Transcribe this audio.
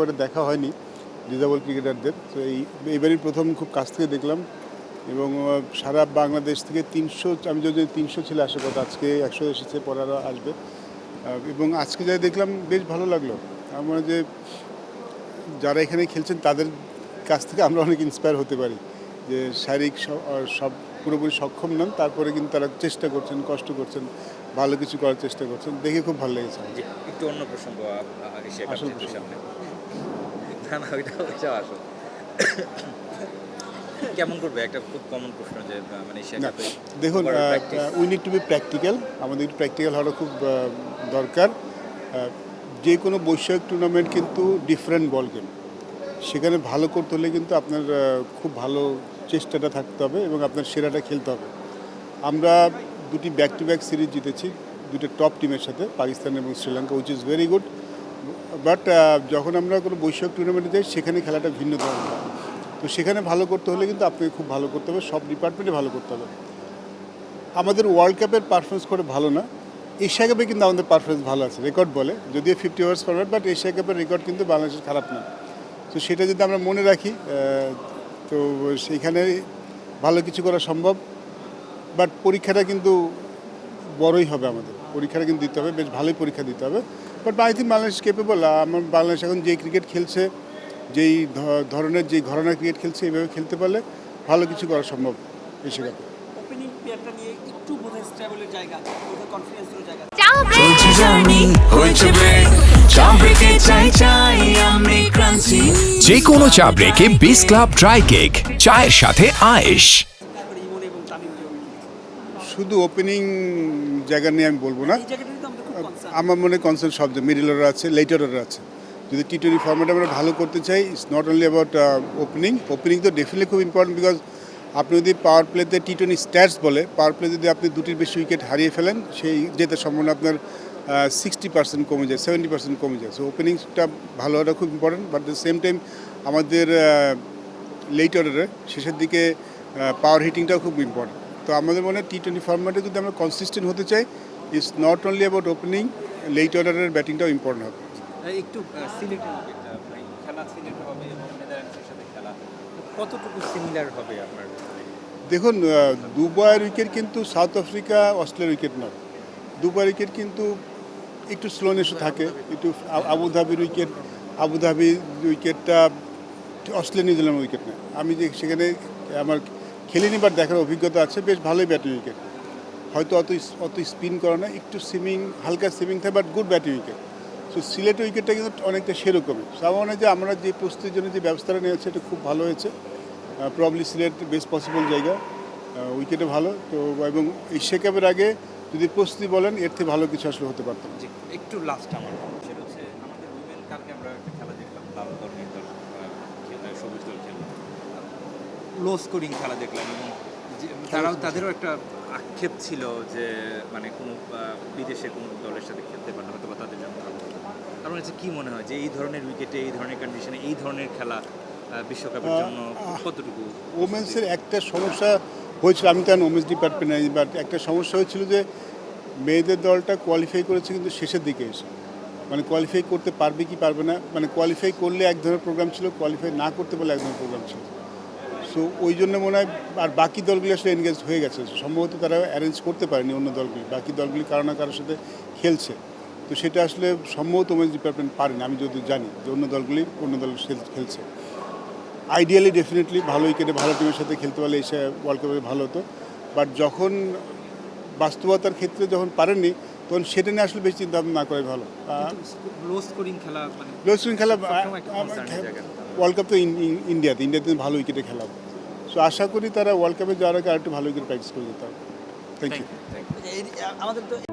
খুব একটা দেখা হয়নি ডিজাবল ক্রিকেটারদের। তো এই এইবারই প্রথম খুব কাছ থেকে দেখলাম এবং সারা বাংলাদেশ থেকে তিনশো আমি যদি তিনশো ছেলে আসে কথা আজকে একশো এসেছে পরে আরও আসবে এবং আজকে যাই দেখলাম বেশ ভালো লাগল। আমার যে যারা এখানে খেলছেন তাদের কাছ থেকে আমরা অনেক ইন্সপায়ার হতে পারি। যে শারীরিক সব পুরোপুরি সক্ষম নন তারপরে কিন্তু তারা চেষ্টা করছেন কষ্ট করছেন ভালো কিছু করার চেষ্টা করছেন। দেখে খুব ভালো লেগেছে। একটু অন্য প্রসঙ্গ আসল সামনে। না না ওইটা ওইটাও আসল কেমন করবে? একটা খুব কমন প্রশ্ন যে মানে দেখুন we need to be practical আমাদের একটু প্র্যাকটিক্যাল হওয়াটা খুব দরকার। যে কোনো বৈষয়িক টুর্নামেন্ট কিন্তু ডিফারেন্ট বল গেম সেখানে ভালো করতে হলে কিন্তু আপনার খুব ভালো চেষ্টাটা থাকতে হবে এবং আপনার সেরাটা খেলতে হবে। আমরা দুটি ব্যাক টু ব্যাক সিরিজ জিতেছি দুটো টপ টিমের সাথে পাকিস্তান এবং Sri Lanka which is very good but যখন আমরা কোনো বৈষয়িক টুর্নামেন্টে যাই, সেখানে খেলাটা ভিন্ন ধরনের। তো সেখানে ভালো করতে হলে কিন্তু আপনাকে খুব ভালো করতে হবে, সব ডিপার্টমেন্টে ভালো করতে হবে। আমাদের ওয়ার্ল্ড কাপের পারফরমেন্স করে ভালো না এশিয়া কাপে কিন্তু আমাদের পারফরমেন্স ভালো আছে রেকর্ড বলে, যদিও fifty overs forward but Asia কাপের রেকর্ড কিন্তু বাংলাদেশের খারাপ না। তো সেটা যদি আমরা মনে রাখি তো সেইখানে ভালো কিছু করা সম্ভব বাট পরীক্ষাটা কিন্তু বড়ই হবে আমাদের। পরীক্ষাটা কিন্তু দিতে হবে বেশ ভালোই পরীক্ষা দিতে হবে। But I think Bangladesh capable আমার বাংলাদেশ এখন যে ক্রিকেট খেলছে যেই ধরনের যে ঘরনার ক্রিকেট খেলছে এইভাবে খেলতে পারলে ভালো কিছু করা সম্ভব এশিয়া কাপে ওপেনিং প্লেয়ারটা নিয়ে একটু বোধহয় স্টেবলের জায়গা বোধহয় কনফিডেন্সের জায়গা চলছে জার্নি হয়েছে ব্রেক চাই চাই আমি ক্রান্তি। যে কোনো চা ব্রেকে বিস ক্লাব ড্রাই কেক চায়ের সাথে আয়েশ। শুধু ওপেনিং জায়গা নিয়ে আমি বলব না। আমার মনে কনসার্ন সব মিডিল অর্ডার আছে লেট অর্ডার আছে। যদি টি টোয়েন্টি ফর্মেট আমরা ভালো করতে চাই it's not only about opening opening তো ডেফিনেটলি খুব ইম্পর্টেন্ট বিকজ আপনি যদি পাওয়ার প্লেতে টি টোয়েন্টি স্ট্যাটস বলে পাওয়ার প্লে যদি আপনি দুটির বেশি উইকেট হারিয়ে ফেলেন সেই যেতে সম্ভাবনা আপনার সিক্সটি পার্সেন্ট কমে যায় সেভেন্টি পার্সেন্ট কমে যায়। সো ওপেনিংসটা ভালো হওয়াটা খুব important but the same time আমাদের লেট অর্ডারে শেষের দিকে পাওয়ার হিটিংটাও খুব ইম্পর্টেন্ট তো আমাদের মনে হয় টি টোয়েন্টি ফর্মেটে যদি আমরা কনসিস্টেন্ট হতে চাই it's not only about opening late অর্ডারের ব্যাটিংটাও ইম্পর্টেন্ট হবে। একটু খেলা হবে সাথে খেলা কতটুকু সিমিলার হবে আপনার? দেখুন দুবাইয়ের উইকেট কিন্তু সাউথ আফ্রিকা অস্ট্রেলিয়ার উইকেট নয়। দুবাইয়ের উইকেট কিন্তু একটু স্লোনেসও থাকে একটু আবুধাবির উইকেট আবুধাবির উইকেটটা অস্ট্রেলিয়া নিউজিল্যান্ডের উইকেট নয়। আমি যে সেখানে আমার খেলিনি বাট দেখার অভিজ্ঞতা আছে, বেশ ভালোই ব্যাটিং উইকেট হয়তো অত অত স্পিন করে না একটু সুইমিং হালকা সুইমিং থাকে but good batting wicket so সিলেটের উইকেটটা কিন্তু অনেকটা সেরকমই। আমার মনে যে আমরা যে প্রস্তুতির জন্য যে ব্যবস্থাটা নিয়েছি, এটা খুব ভালো হয়েছে। প্রবলি সিলেট বেস্ট পসিবল জায়গা। উইকেটে ভালো। তো, এবং এশিয়া কাপের আগে যদি প্রস্তুতি বলেন, এর থেকে ভালো কিছু আসলে হতে পারতাম একটু লাস্ট আমার সেটা হচ্ছে আমাদের উইমেন কালকে আমরা একটা খেলা দেখলাম লাল দল নীল দল আহ, খেললো, সবুজ দল খেললো লো স্কোরিং খেলা দেখলাম এবং তারাও তাদেরও একটা আক্ষেপ ছিল যে মানে কোনো বিদেশে কোনো দলের সাথে খেলতে পারে না হয়তো বা তাদের জন্য ভালো। আপনার কাছে কি মনে হয় যে এই ধরনের উইকেটে এই ধরনের কন্ডিশনে এই ধরনের খেলা বিশ্বকাপের জন্য কতটুকু ওমেন্সের একটা সমস্যা হয়েছিল আমি তো ওমেন্স ডিপার্টমেন্ট নাই বাট একটা সমস্যা হয়েছিল যে মেয়েদের দলটা কোয়ালিফাই করেছে কিন্তু শেষের দিকে এসে মানে কোয়ালিফাই করতে পারবে কি পারবে না মানে কোয়ালিফাই করলে এক ধরনের প্রোগ্রাম ছিল কোয়ালিফাই না করতে পারলে এক ধরনের প্রোগ্রাম ছিল সো ওই জন্য মনে হয় আর বাকি দলগুলি আসলে এনগেজ হয়ে গেছে। সম্ভবত তারা অ্যারেঞ্জ করতে পারেনি অন্য দলগুলি। বাকি দলগুলি কারও না কারোর সাথে খেলছে। তো সেটা আসলে সম্ভবত ওমেন্স ডিপার্টমেন্ট পারেনি, আমি যদি জানি যে অন্য দলগুলি অন্য দল খেল- খেলছে। আইডিয়ালি ডেফিনেটলি ভালো উইকেটে ভালো টিমের সাথে খেলতে পারলে এসে ওয়ার্ল্ড কাপে ভালো হতো। বাট যখন বাস্তবতার ক্ষেত্রে যখন পারেননি তখন সেটা নিয়ে আসলে বেশি চিন্তা ভাবনা না করে ভালো। লো স্কোরিং খেলা মানে লো। ওয়ার্ল্ড কাপ তো ইন- ইন- ইন্ডিয়াতে ইন্ডিয়াতে ভালো উইকেটে খেলা। সো আশা করি তারা ওয়ার্ল্ড কাপে যাওয়ার আগে আরেকটু ভালো উইকেট প্র্যাকটিস করে যেতে হবে। থ্যাংক ইউ আমাদের তো